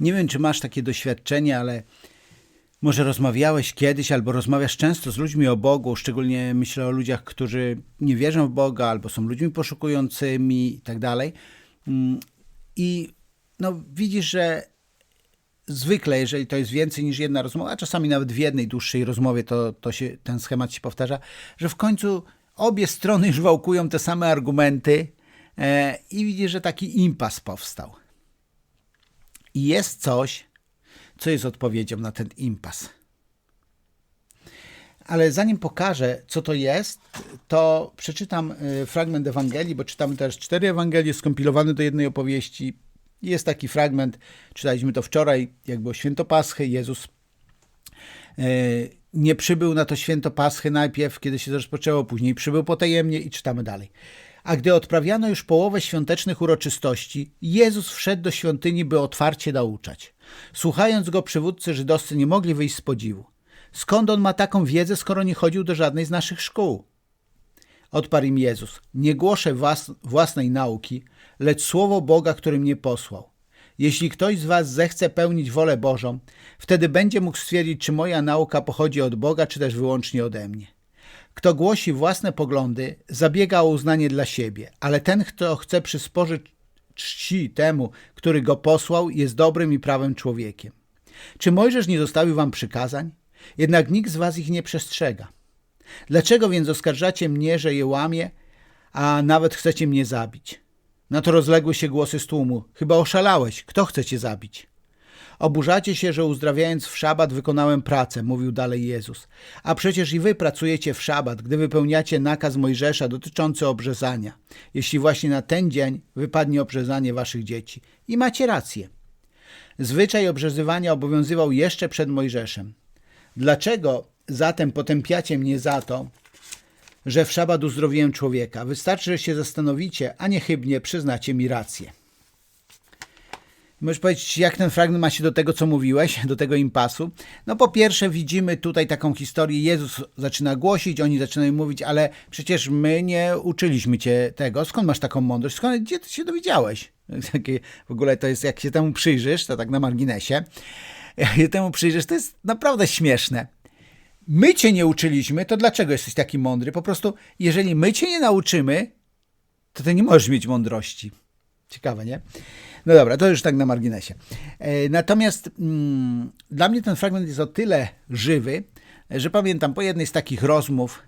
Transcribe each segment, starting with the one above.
Nie wiem, czy masz takie doświadczenie, ale może rozmawiałeś kiedyś albo rozmawiasz często z ludźmi o Bogu, szczególnie myślę o ludziach, którzy nie wierzą w Boga albo są ludźmi poszukującymi i tak dalej. Mm, I no, widzisz, że zwykle, jeżeli to jest więcej niż jedna rozmowa, a czasami nawet w jednej dłuższej rozmowie to, to się, ten schemat się powtarza, że w końcu obie strony już wałkują te same argumenty e, i widzisz, że taki impas powstał. I jest coś, co jest odpowiedzią na ten impas. Ale zanim pokażę, co to jest, to przeczytam y, fragment Ewangelii, bo czytamy też cztery Ewangelie skompilowane do jednej opowieści. Jest taki fragment, czytaliśmy to wczoraj, jakby o święto Paschy. Jezus y, nie przybył na to święto Paschy najpierw, kiedy się rozpoczęło, później przybył potajemnie i czytamy dalej. A gdy odprawiano już połowę świątecznych uroczystości, Jezus wszedł do świątyni, by otwarcie nauczać. Słuchając go, przywódcy żydowscy nie mogli wyjść z podziwu. Skąd on ma taką wiedzę, skoro nie chodził do żadnej z naszych szkół? Odparł im Jezus: Nie głoszę was, własnej nauki, lecz słowo Boga, który mnie posłał. Jeśli ktoś z was zechce pełnić wolę Bożą, wtedy będzie mógł stwierdzić, czy moja nauka pochodzi od Boga, czy też wyłącznie ode mnie. Kto głosi własne poglądy, zabiega o uznanie dla siebie, ale ten, kto chce przysporzyć czci temu, który go posłał, jest dobrym i prawym człowiekiem. Czy Mojżesz nie zostawił wam przykazań? Jednak nikt z was ich nie przestrzega. Dlaczego więc oskarżacie mnie, że je łamię, a nawet chcecie mnie zabić? Na to rozległy się głosy z tłumu. Chyba oszalałeś. Kto chce cię zabić? Oburzacie się, że uzdrawiając w szabat wykonałem pracę, mówił dalej Jezus. A przecież i wy pracujecie w szabat, gdy wypełniacie nakaz Mojżesza dotyczący obrzezania, jeśli właśnie na ten dzień wypadnie obrzezanie waszych dzieci. I macie rację. Zwyczaj obrzezywania obowiązywał jeszcze przed Mojżeszem. Dlaczego zatem potępiacie mnie za to, że w szabat uzdrowiłem człowieka? Wystarczy, że się zastanowicie, a niechybnie przyznacie mi rację. Możesz powiedzieć, jak ten fragment ma się do tego, co mówiłeś, do tego impasu? No po pierwsze widzimy tutaj taką historię, Jezus zaczyna głosić, oni zaczynają mówić, ale przecież my nie uczyliśmy cię tego, skąd masz taką mądrość, skąd, gdzie ty się dowiedziałeś? W ogóle to jest, jak się temu przyjrzysz, to tak na marginesie, jak się temu przyjrzysz, to jest naprawdę śmieszne. My cię nie uczyliśmy, to dlaczego jesteś taki mądry? Po prostu, jeżeli my cię nie nauczymy, to ty nie możesz mieć mądrości. Ciekawe, nie? No dobra, to już tak na marginesie. E, natomiast mm, dla mnie ten fragment jest o tyle żywy, że pamiętam po jednej z takich rozmów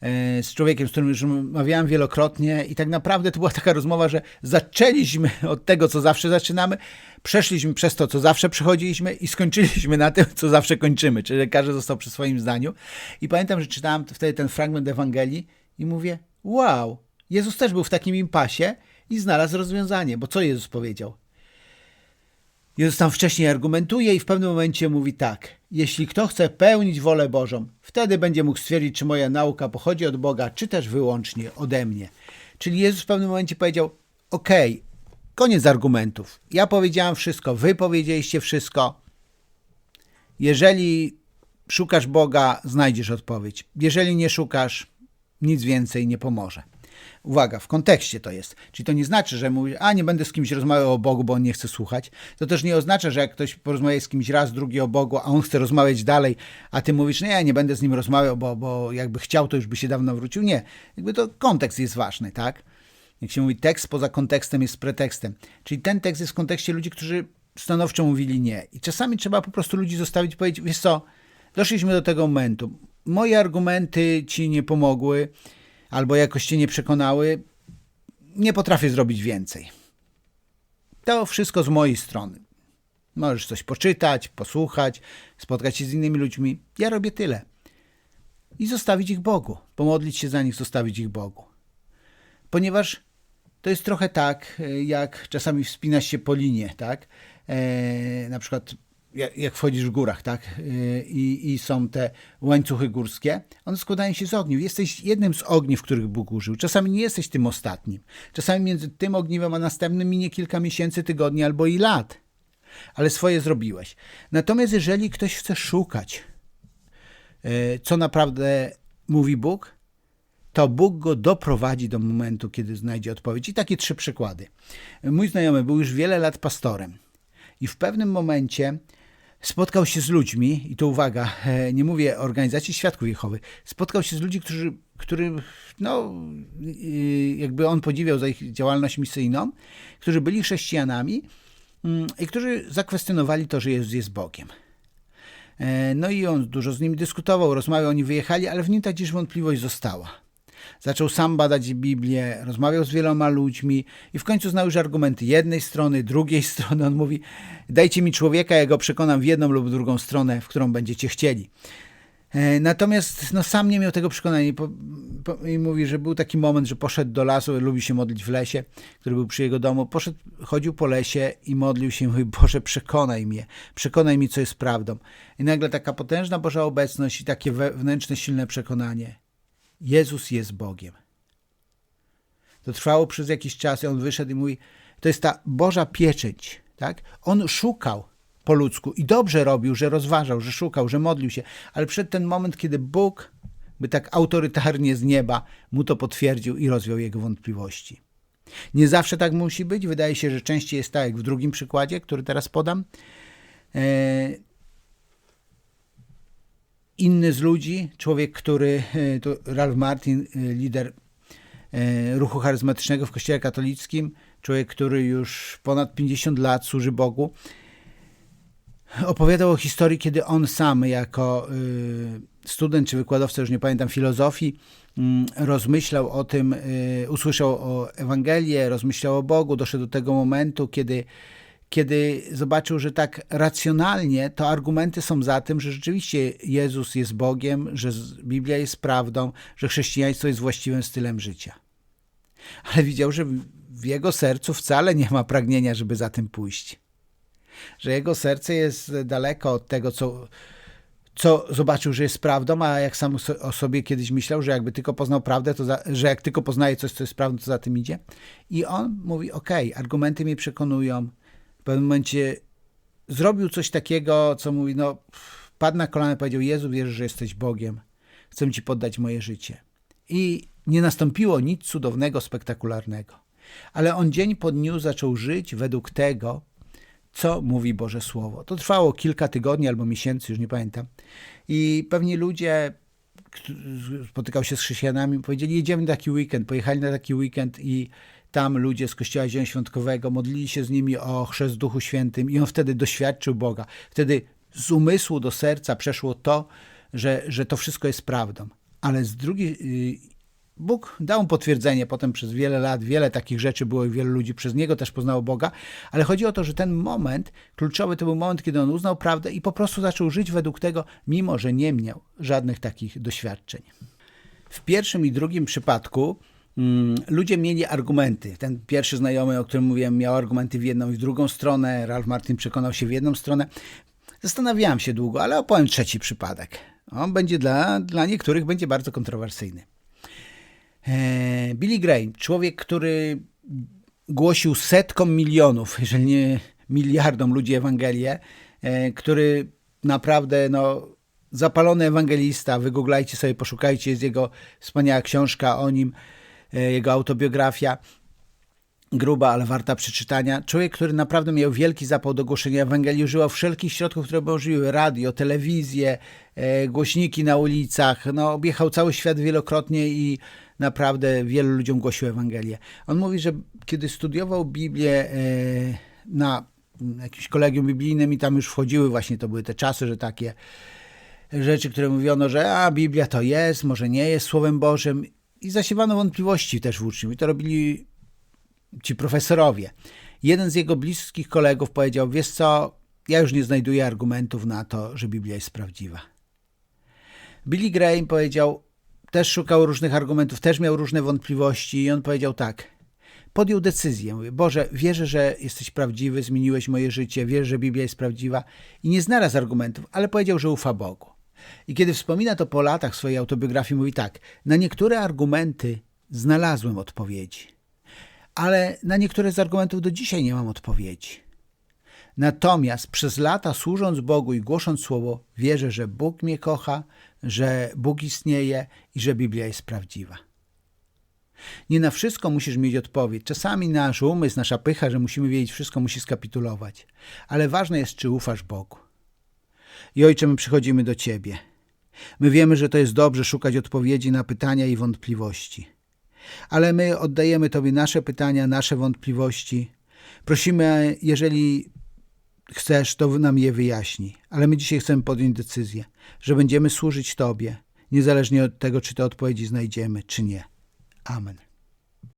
e, z człowiekiem, z którym już rozmawiałem wielokrotnie i tak naprawdę to była taka rozmowa, że zaczęliśmy od tego, co zawsze zaczynamy, przeszliśmy przez to, co zawsze przechodziliśmy i skończyliśmy na tym, co zawsze kończymy, czyli każdy został przy swoim zdaniu. I pamiętam, że czytałem wtedy ten fragment Ewangelii i mówię, wow, Jezus też był w takim impasie i znalazł rozwiązanie, bo co Jezus powiedział? Jezus tam wcześniej argumentuje i w pewnym momencie mówi tak: Jeśli kto chce pełnić wolę Bożą, wtedy będzie mógł stwierdzić, czy moja nauka pochodzi od Boga, czy też wyłącznie ode mnie. Czyli Jezus w pewnym momencie powiedział: OK, koniec argumentów. Ja powiedziałem wszystko, wy powiedzieliście wszystko. Jeżeli szukasz Boga, znajdziesz odpowiedź. Jeżeli nie szukasz, nic więcej nie pomoże. Uwaga, w kontekście to jest. Czyli to nie znaczy, że mówisz, a nie będę z kimś rozmawiał o Bogu, bo on nie chce słuchać. To też nie oznacza, że jak ktoś porozmawia z kimś raz, drugi o Bogu, a on chce rozmawiać dalej, a ty mówisz, nie, ja nie będę z nim rozmawiał, bo, bo jakby chciał, to już by się dawno wrócił. Nie. Jakby to kontekst jest ważny, tak? Jak się mówi, tekst poza kontekstem jest pretekstem. Czyli ten tekst jest w kontekście ludzi, którzy stanowczo mówili nie. I czasami trzeba po prostu ludzi zostawić i powiedzieć, wiesz co, doszliśmy do tego momentu. Moje argumenty ci nie pomogły albo jakoś cię nie przekonały, nie potrafię zrobić więcej. To wszystko z mojej strony. Możesz coś poczytać, posłuchać, spotkać się z innymi ludźmi. Ja robię tyle. I zostawić ich Bogu. Pomodlić się za nich, zostawić ich Bogu. Ponieważ to jest trochę tak, jak czasami wspinasz się po linie, tak? E, na przykład jak, jak wchodzisz w górach, tak? Y, I, I są te łańcuchy górskie, one składają się z ogniw. Jesteś jednym z ogniw, których Bóg użył. Czasami nie jesteś tym ostatnim. Czasami między tym ogniwem a następnym minie kilka miesięcy, tygodni albo i lat. Ale swoje zrobiłeś. Natomiast jeżeli ktoś chce szukać, y, co naprawdę mówi Bóg, to Bóg go doprowadzi do momentu, kiedy znajdzie odpowiedź. I takie trzy przykłady. Mój znajomy był już wiele lat pastorem i w pewnym momencie spotkał się z ludźmi, i to uwaga, e, nie mówię organizacji Świadków Jehowy, spotkał się z ludźmi, którzy, którzy no, jakby on podziwiał za ich działalność misyjną, którzy byli chrześcijanami mm, i którzy zakwestionowali to, że Jezus jest Bogiem. E, no i on dużo z nimi dyskutował, rozmawiał, oni wyjechali, ale w nim ta dziś wątpliwość została. Zaczął sam badać Biblię, rozmawiał z wieloma ludźmi i w końcu znał już argumenty jednej strony, drugiej strony. On mówi: Dajcie mi człowieka, ja go przekonam w jedną lub drugą stronę, w którą będziecie chcieli. E, natomiast no, sam nie miał tego przekonania i mówi, że był taki moment, że poszedł do lasu, lubi się modlić w lesie, który był przy jego domu. Poszedł, chodził po lesie i modlił się, mówi, Boże, przekonaj mnie, przekonaj mi, co jest prawdą. I nagle taka potężna Boża obecność i takie wewnętrzne, silne przekonanie. Jezus jest Bogiem. To trwało przez jakiś czas i on wyszedł i mówi, to jest ta Boża pieczęć. Tak? On szukał po ludzku i dobrze robił, że rozważał, że szukał, że modlił się, ale przed ten moment, kiedy Bóg by tak autorytarnie z nieba mu to potwierdził i rozwiał jego wątpliwości. Nie zawsze tak musi być. Wydaje się, że częściej jest tak, jak w drugim przykładzie, który teraz podam. E, inny z ludzi, człowiek, który, e, to Ralph Martin, e, lider e, ruchu charyzmatycznego w Kościele katolickim, człowiek, który już ponad 50 lat służy Bogu, opowiadał o historii, kiedy on sam jako student czy wykładowca, już nie pamiętam, filozofii, mm, rozmyślał o tym, usłyszał o Ewangelię, rozmyślał o Bogu, doszedł do tego momentu, kiedy kiedy zobaczył, że tak racjonalnie to argumenty są za tym, że rzeczywiście Jezus jest Bogiem, że Biblia jest prawdą, że chrześcijaństwo jest właściwym stylem życia. Ale widział, że w jego sercu wcale nie ma pragnienia, żeby za tym pójść. Że jego serce jest daleko od tego, co, co zobaczył, że jest prawdą, a jak sam o sobie kiedyś myślał, że jakby tylko poznał prawdę, to za, że jak tylko poznaje coś, co jest prawdą, to za tym idzie. I on mówi: OK, argumenty mnie przekonują, pewnym momencie zrobił coś takiego, co mówi, no padł na kolana i powiedział, Jezu, wierzę, że jesteś Bogiem, chcę Ci poddać moje życie. I nie nastąpiło nic cudownego, spektakularnego. Ale on dzień po dniu zaczął żyć według tego, co mówi Boże Słowo. To trwało kilka tygodni albo miesięcy, już nie pamiętam. I pewni ludzie spotykał się z chrześcijanami, powiedzieli, jedziemy na taki weekend, pojechali na taki weekend i tam ludzie z Kościoła Zielonoświątkowego modlili się z nimi o chrzest Duchu Świętym i on wtedy doświadczył Boga. Wtedy z umysłu do serca przeszło to, że, że to wszystko jest prawdą. Ale z drugiej, y, Bóg dał mu potwierdzenie potem przez wiele lat, wiele takich rzeczy było i wielu ludzi przez niego też poznało Boga, ale chodzi o to, że ten moment kluczowy to był moment, kiedy on uznał prawdę i po prostu zaczął żyć według tego, mimo że nie miał żadnych takich doświadczeń. W pierwszym i drugim przypadku ludzie mieli argumenty. Ten pierwszy znajomy, o którym mówiłem, miał argumenty w jedną i w drugą stronę. Ralph Martin przekonał się w jedną stronę. Zastanawiałem się długo, ale opowiem trzeci przypadek. On będzie dla, dla niektórych będzie bardzo kontrowersyjny. E, Billy Graham, człowiek, który głosił setkom milionów, jeżeli nie miliardom ludzi Ewangelię, e, który naprawdę no, zapalony ewangelista, wygooglajcie sobie, poszukajcie, jest jego wspaniała książka o nim, jego autobiografia gruba, ale warta przeczytania. Człowiek, który naprawdę miał wielki zapał do głoszenia Ewangelii, używał wszelkich środków, które możliwe, radio, telewizję, e, głośniki na ulicach, no, objechał cały świat wielokrotnie i naprawdę wielu ludziom głosił Ewangelię. On mówi, że kiedy studiował Biblię e, na jakimś kolegium biblijnym i tam już wchodziły właśnie, to były te czasy, że takie rzeczy, które mówiono, że a Biblia to jest, może nie jest Słowem Bożym i zasiewano wątpliwości też w uczniów. I to robili ci profesorowie. Jeden z jego bliskich kolegów powiedział: Wiesz co, ja już nie znajduję argumentów na to, że Biblia jest prawdziwa. Billy Graham powiedział, też szukał różnych argumentów, też miał różne wątpliwości, i on powiedział tak. Podjął decyzję. Mówię, Boże, wierzę, że jesteś prawdziwy, zmieniłeś moje życie, wierzę, że Biblia jest prawdziwa. I nie znalazł argumentów, ale powiedział, że ufa Bogu. I kiedy wspomina to po latach swojej autobiografii, mówi tak: Na niektóre argumenty znalazłem odpowiedzi, ale na niektóre z argumentów do dzisiaj nie mam odpowiedzi. Natomiast przez lata służąc Bogu i głosząc słowo, wierzę, że Bóg mnie kocha, że Bóg istnieje i że Biblia jest prawdziwa. Nie na wszystko musisz mieć odpowiedź. Czasami nasz umysł, nasza pycha, że musimy wiedzieć wszystko, musi skapitulować. Ale ważne jest, czy ufasz Bogu. I Ojcze, my przychodzimy do Ciebie. My wiemy, że to jest dobrze szukać odpowiedzi na pytania i wątpliwości. Ale my oddajemy Tobie nasze pytania, nasze wątpliwości. Prosimy, jeżeli chcesz, to nam je wyjaśnij. Ale my dzisiaj chcemy podjąć decyzję, że będziemy służyć Tobie, niezależnie od tego, czy te odpowiedzi znajdziemy, czy nie. Amen.